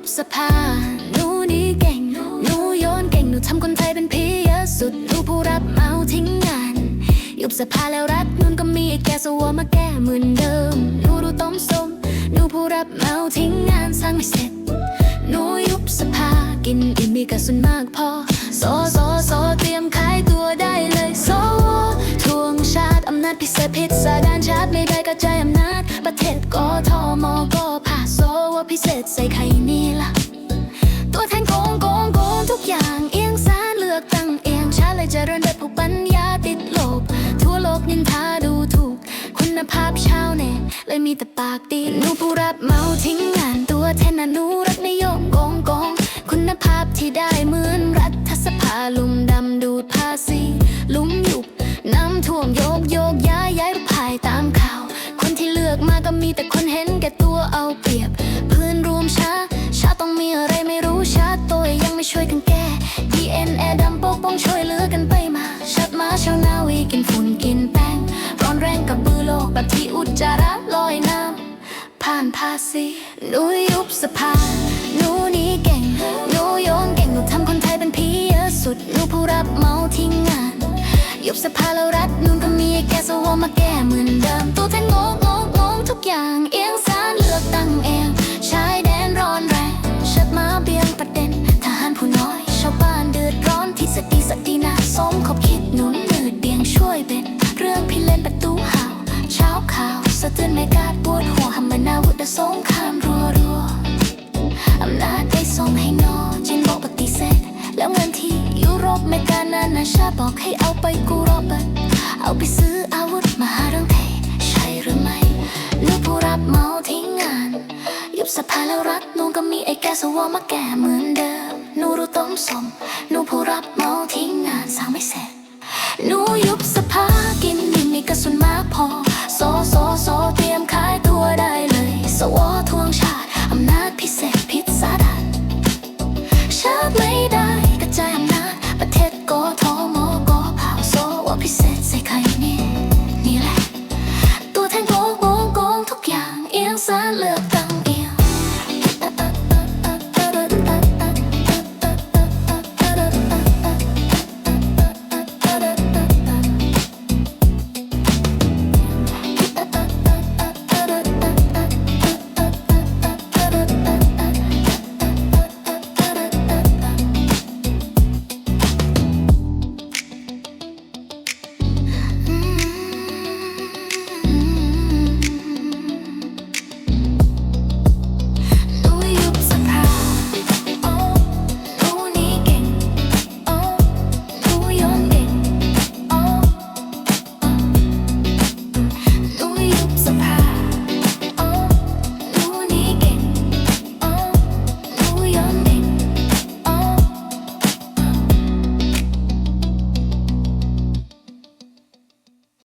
บสภาหนูนี่เก่งหนูโยนเก่งหนูทำคนไทยเป็นพี่เยอะสุดหนูผู้รับเมาทิ้งงานยุบสภาแล้วรัฐนูนก็มีไอ้แกสวมาแก้เหมือนเดิมหนูรู้ต้มสมหนูผู้รับเมาทิ้งงานสร้างไม่เสร็จหนูยุบสภากินอิ่มมีกระสุนมากพอสอสอสอเตรียมขายตัวได้เลยสวทวงชาติอำนาจพิเศษพิษาดานชาติไม่ได้กระจายอำนาจประเทศกทมก็ ผ่าสวพิเศษใส่ใครนี่ล่ะ ตัวแทนโกงโกงโกงทุกอย่างเอียงสารเลือกตั้งเองชาเลยเจริญแบบผูกปัญญาติดโลกทั่วโลกนินทาดูถูก คุณภาพชาวเน็ตเลยมีแต่ปากดีหนูผู้รับเมาทิ้งงานตัวแทนอนุรักษ์นิยมโกงโกงคุณภาพที่ได้เหมือนรัฐสภาลุมดำดูดภาษีลุมยุบน้ำท่วม แต่คนเห็นแก่ตัวเอาเปรียบเพื่อนรวมชาชาต้องมีอะไรไม่รู้ชาติตัวยังไม่ช่วยกันแก้ DNA ดำปกป้องช่วยเหลือกันไปมาชาติมาชาวนาวีกินฝุ่นกินแป้ง ร้อนแรงกับบือโลกแบบที่อุจจาระลอยน้ำผ่านภาษีหนูยุบสภาหนูนี่เก่งหนูโยนเก่งหนูทำคนไทยเป็นพีเยอะสุดหนูผู้รับเมาทิ้งงาน ยุบสภาแล้วรัฐนูน ชาบอกให้เอาไปกูรอบันเอาไปซื้ออาวุธมาหาเรื่องเทใช่หรือไม่หลือผู้รับเมาทิ้งงาน ยุบสภาแล้วรัฐนูก็มีไอ้แกสวอมาแก่เหมือนเดิมนูรู้ต้มสมหนูผู้รับเมาทิ้งงานสางไม่เสร็จนูยุบสภากินดินมีกระสุนมากพอโซโซโซเตรียมขายตัวได้เลย สวอทวงชาติอำนาจพิเศษพิษสาดาชาติไม่ได้